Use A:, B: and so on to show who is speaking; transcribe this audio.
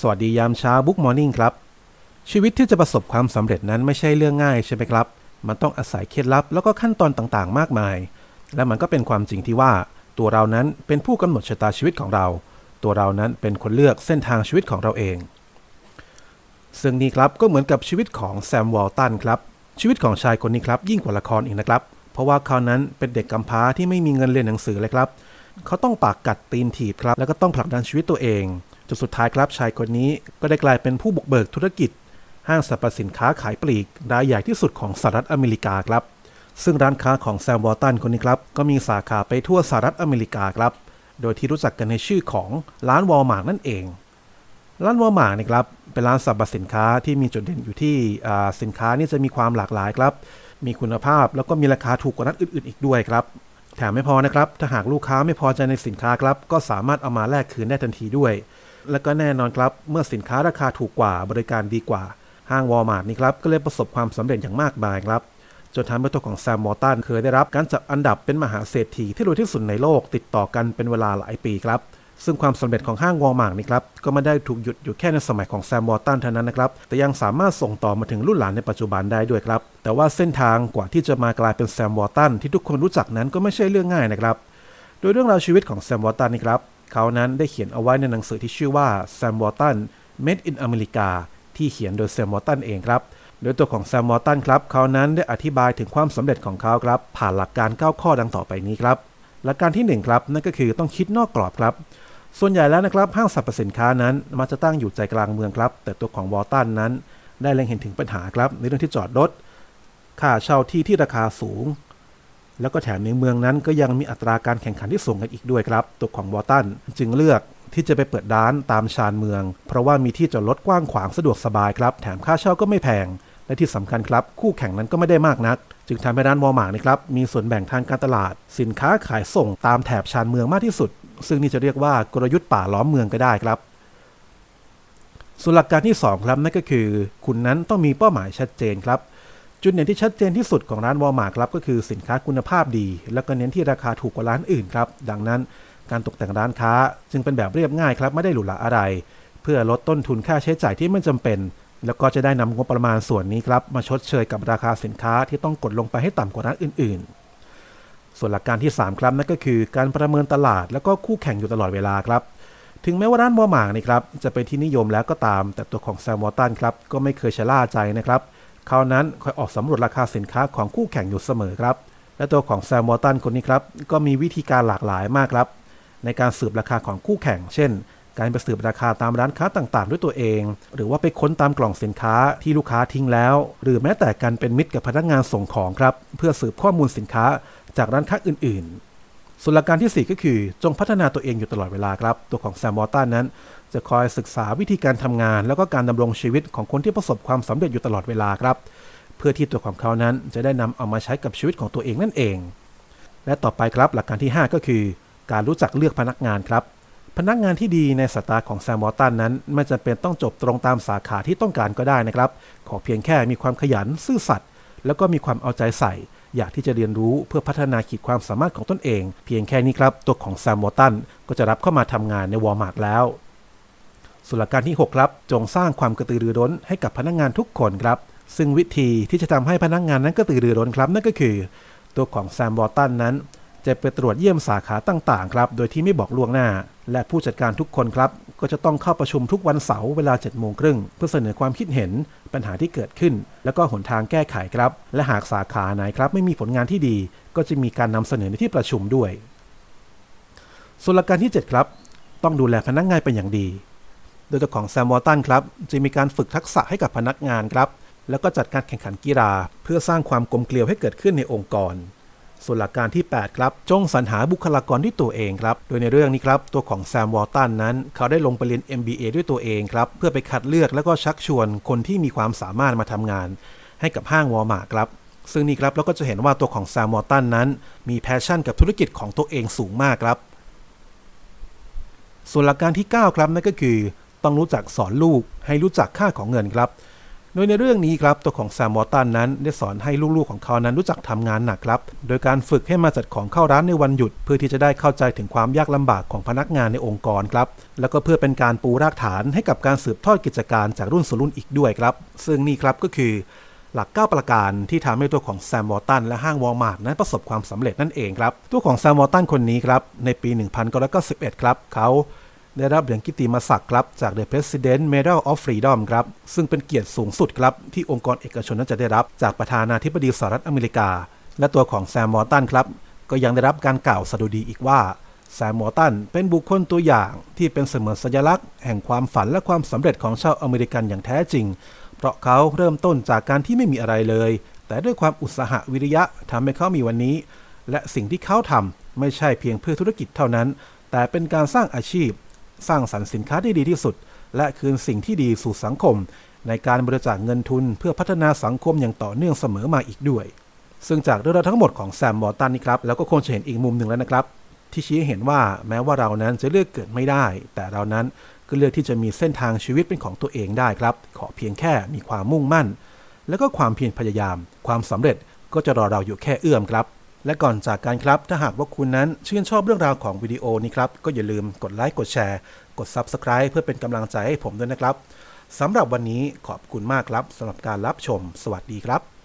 A: สวัสดียามเช้าบุ๊กมอร์นิ่งครับ ชีวิตที่จะประสบความสำเร็จนั้นไม่ใช่เรื่องง่ายใช่ไหมครับ มันต้องอาศัยเคล็ดลับแล้วก็ขั้นตอนต่างๆ มากมาย และมันก็เป็นความจริงที่ว่าตัวเรานั้นเป็นผู้กำหนดชะตาชีวิตของเรา ตัวเรานั้นเป็นคนเลือกเส้นทางชีวิตของเราเอง ซึ่งนี่ครับก็เหมือนกับชีวิตของแซมวอลตันครับ ชีวิตของชายคนนี้ครับยิ่งกว่าละครอีกนะครับ เพราะว่าเขานั้นเป็นเด็กกำพร้าที่ไม่มีเงินเรียนหนังสือเลยครับ เขาต้องปากกัดตีนถีบครับ แล้วก็ต้องผลักดันชีวิตตัวเอง จนสุดท้ายครับชายคนนี้ก็ได้กลายเป็นผู้บุกเบิกธุรกิจ ห้างสรรพสินค้าขายปลีกรายใหญ่ที่สุดของสหรัฐอเมริกาครับ ซึ่งร้านค้าของแซมวอลตันคนนี้ครับ ก็มีสาขาไปทั่วสหรัฐอเมริกาครับ โดยที่รู้จักกันในชื่อของร้านวอลมาร์ทนั่นเอง ร้านวอลมาร์ทนะครับเป็นร้านสรรพสินค้าที่มีจุดเด่นอยู่ที่สินค้านี่จะมีความหลากหลายครับ มีคุณภาพแล้วก็มีราคาถูกกว่าร้านอื่นๆ อีกด้วยครับแถมไม่พอนะครับ ถ้าหากลูกค้าไม่พอใจในสินค้าครับ ก็สามารถเอามาแลกคืนได้ทันทีด้วย และก็แน่นอนครับ เมื่อสินค้าราคาถูกกว่าบริการดีกว่า ห้างวอลมาร์ทนี่ครับ ก็เลยประสบความสำเร็จอย่างมากมายครับจนทำให้ตัวของแซมมอร์ตันเคยได้รับการจัดอันดับเป็นมหาเศรษฐีที่รวยที่สุดในโลกติดต่อกันเป็นเวลาหลายปีครับซึ่งความสำเร็จของห้างวอลมาร์ทนี่ครับก็ไม่ได้ถูกหยุดอยู่แค่ในสมัยของแซมวอร์ตันเท่านั้นนะครับ แต่ยังสามารถส่งต่อมาถึงรุ่นหลานในปัจจุบันได้ด้วยครับ แต่ว่าเส้นทางกว่าที่จะมากลายเป็นแซมวอร์ตันที่ทุกคนรู้จักนั้นก็ไม่ใช่เรื่องง่ายนะครับ โดยเรื่องราวชีวิตของแซมวอตันนี่ครับ เขานั้นได้เขียนเอาไว้ในหนังสือที่ชื่อว่าแซมวอร์ตัน Made in America ที่เขียนโดยแซมวอร์ตันเองครับ โดยตัวของแซมวอร์ตันครับเขานั้นได้อธิบายถึงความสำเร็จของเขาครับ ผ่านหลักการ 9 ข้อดังต่อไปนี้ครับ หลักการที่ 1 ครับ นั่นก็คือต้องคิดนอกกรอบครับ ส่วนใหญ่แล้วนะครับห้างสรรพสินค้านั้นมักจะตั้งอยู่ใจกลางเมืองครับ แต่ตัวของวอลตันนั้น ได้เล็งเห็นถึงปัญหาครับในเรื่องที่จอดรถค่าเช่าที่ที่ราคาสูง แล้วก็แถมในเมืองนั้นก็ยังมีอัตราการแข่งขันที่สูงกันอีกด้วยครับ ตัวของวอตันจึงเลือกที่จะไปเปิดร้านตามชานเมือง เพราะว่ามีที่จอดรถกว้างขวางสะดวกสบายครับ แถมค่าเช่าก็ไม่แพง และที่สำคัญครับ คู่แข่งนั้นก็ไม่ได้มากนัก จึงทำให้ร้านวอลมาร์ทนะครับมีส่วนแบ่งทางการตลาด สินค้าขายส่งตามแถบชานเมืองมากที่สุด ซึ่งนี่จะเรียกว่ากลยุทธ์ป่าล้อมเมืองก็ได้ครับส่วนหลักการที่ 2 ครับนั่นก็คือ คุณนั้นต้องมีเป้าหมายชัดเจนครับ จุดเด่นที่ชัดเจนที่สุดของร้านวอลมาร์ครับก็คือสินค้าคุณภาพดี แล้วก็เน้นที่ราคาถูกกว่าร้านอื่นครับ ดังนั้นการตกแต่งร้านค้าจึงเป็นแบบเรียบง่ายครับไม่ได้หรูหราอะไร เพื่อลดต้นทุนค่าใช้จ่ายที่ไม่จำเป็น แล้วก็จะได้นำงบประมาณส่วนนี้ครับมาชดเชยกับราคาสินค้าที่ต้องกดลงไปให้ต่ำกว่าร้านอื่น ๆ ส่วนหลักการที่ 3 ครับนั่นก็คือการประเมินตลาด แล้วก็คู่แข่งอยู่ตลอดเวลาครับถึงแม้ว่าร้านวอลมาร์นี่ครับจะเป็นที่นิยมแล้วก็ตาม แต่ตัวของแซมวอลตันครับก็ไม่เคยชะล่าใจนะครับเขานั้นคอยออกสำรวจราคาสินค้าของคู่แข่งอยู่เสมอครับ และตัวของแซมวอลตันคนนี้ครับ ก็มีวิธีการหลากหลายมากครับ ในการสืบราคาของคู่แข่ง เช่น การไปสืบราคาตามร้านค้าต่างๆ ด้วยตัวเอง หรือว่าไปค้นตามกล่องสินค้าที่ลูกค้าทิ้งแล้ว หรือแม้แต่การเป็นมิตรกับพนักงานส่งของครับ เพื่อสืบข้อมูลสินค้าจากร้านค้าอื่นๆ ส่วนหลักการที่ 4 ก็คือ จงพัฒนาตัวเองอยู่ตลอดเวลาครับ ตัวของแซมวอลตันนั้น จะคอยศึกษาวิธีการทำงาน แล้วก็การดำรงชีวิตของคนที่ประสบความสำเร็จอยู่ตลอดเวลาครับ เพื่อที่ตัวของเขานั้นจะได้นำเอามาใช้กับชีวิตของตัวเองนั่นเอง และต่อไปครับหลักการที่ 5 ก็คือ การรู้จักเลือกพนักงานครับ พนักงานที่ดีในสายตาของแซมวอลตันนั้น ไม่จำเป็นต้องจบตรงตามสาขาที่ต้องการก็ได้นะครับ ขอเพียงแค่มีความขยันซื่อสัตย์แล้วก็มีความเอาใจใส่ อยากที่จะเรียนรู้เพื่อพัฒนาขีดความสามารถของตนเอง เพียงแค่นี้ครับตัวของแซมวอลตันก็จะรับเข้ามาทำงานในวอลมาร์ทแล้วส่วนหลักการที่ 6 ครับ จงสร้างความกระตือรือร้นให้กับพนักงานทุกคนครับ ซึ่งวิธีที่จะทำให้พนักงานนั้นกระตือรือร้นครับ นั่นก็คือ ตัวของแซมวอลตันนั้น จะไปตรวจเยี่ยมสาขาต่างๆ ครับ โดยที่ไม่บอกล่วงหน้า และผู้จัดการทุกคนครับ ก็จะต้องเข้าประชุมทุกวันเสาร์เวลา7จ็ดโมงครึ่งเพื่อเสนอความคิดเห็นปัญหาที่เกิดขึ้น แล้วก็หนทางแก้ไขครับ และหากสาขาไหนครับ ไม่มีผลงานที่ดี ก็จะมีการนำเสนอในที่ประชุมด้วยส่วนหลักการที่ 7 ครับ ต้องดูแลพนักงานเป็นอย่างดี โดยตัวของแซมวอลตันครับจะมีการฝึกทักษะให้กับพนักงานครับ แล้วก็จัดการแข่งขันกีฬา เพื่อสร้างความกลมเกลียวให้เกิดขึ้นในองค์กร ส่วนหลักการที่ 8 ครับ จงสรรหาบุคลากรด้วยตัวเองครับ โดยในเรื่องนี้ครับ ตัวของแซมวอลตันนั้น เขาได้ลงไปเรียน MBA ด้วยตัวเองครับ เพื่อไปคัดเลือกแล้วก็ชักชวนคนที่มีความสามารถมาทำงาน ให้กับห้างวอลมาร์ครับ ซึ่งนี่ครับเราก็จะเห็นว่าตัวของแซมวอลตันนั้น มีแพชชั่นกับธุรกิจของตัวเองสูงมากครับ ส่วนหลักการที่ 9 ครับนั่นก็คือ ต้องรู้จักสอนลูกให้รู้จักค่าของเงินครับ โดยในเรื่องนี้ครับตัวของแซมวอตตันนั้นได้สอนให้ลูกๆของเขานั้นรู้จักทำงานหนักครับ โดยการฝึกให้มาจัดของเข้าร้านในวันหยุด เพื่อที่จะได้เข้าใจถึงความยากลำบากของพนักงานในองค์กรครับ แล้วก็เพื่อเป็นการปูรากฐานให้กับการสืบทอดกิจการจากรุ่นสู่รุ่นอีกด้วยครับ ซึ่งนี่ครับก็คือหลัก 9 ประการที่ทำให้ตัวของแซมวอลตันและห้างวอลมาร์ทนั้นประสบความสำเร็จนั่นเองครับ ตัวของแซมวอลตันคนนี้ครับในปี 1991 ครับเขา ได้รับเหรียญกิตติมศักดิ์ครับจาก The President Medal of Freedom ครับ ซึ่งเป็นเกียรติสูงสุดครับ ที่องค์กรเอกชนนั้นจะได้รับจากประธานาธิบดีสหรัฐอเมริกา และตัวของแซมวอลตันครับ ก็ยังได้รับการกล่าวสดุดีอีกว่า แซมมอร์ตันเป็นบุคคลตัวอย่างที่เป็นเสมือนสัญลักษณ์ แห่งความฝันและความสำเร็จของชาวอเมริกันอย่างแท้จริง เพราะเขาเริ่มต้นจากการที่ไม่มีอะไรเลย แต่ด้วยความอุตสาหะวิริยะทำให้เขามีวันนี้ และสิ่งที่เขาทำไม่ใช่เพียงเพื่อธุรกิจเท่านั้น แต่เป็นการสร้างอาชีพ สร้างสรรค์สินค้าที่ดีที่สุด และคืนสิ่งที่ดีสู่สังคม ในการบริจาคเงินทุนเพื่อพัฒนาสังคมอย่างต่อเนื่องเสมอมาอีกด้วย ซึ่งจากเรื่องราวทั้งหมดของแซมมอร์ตันนี่ครับแล้วก็คงจะเห็นอีกมุมหนึ่งแล้วนะครับ ที่ชี้เห็นว่าแม้ว่าเรานั้นจะเลือกเกิดไม่ได้ แต่เรานั้นก็เลือกที่จะมีเส้นทางชีวิตเป็นของตัวเองได้ครับ ขอเพียงแค่มีความมุ่งมั่น แล้วก็ความเพียรพยายาม ความสำเร็จก็จะรอเราอยู่แค่เอื้อมครับ และก่อนจากการครับ ถ้าหากว่าคุณนั้นชื่นชอบเรื่องราวของวิดีโอนี้ครับ ก็อย่าลืมกดไลค์กดแชร์ กด Subscribe เพื่อเป็นกำลังใจให้ผมด้วยนะครับสำหรับวันนี้ขอบคุณมากครับสำหรับการรับชม สวัสดีครับ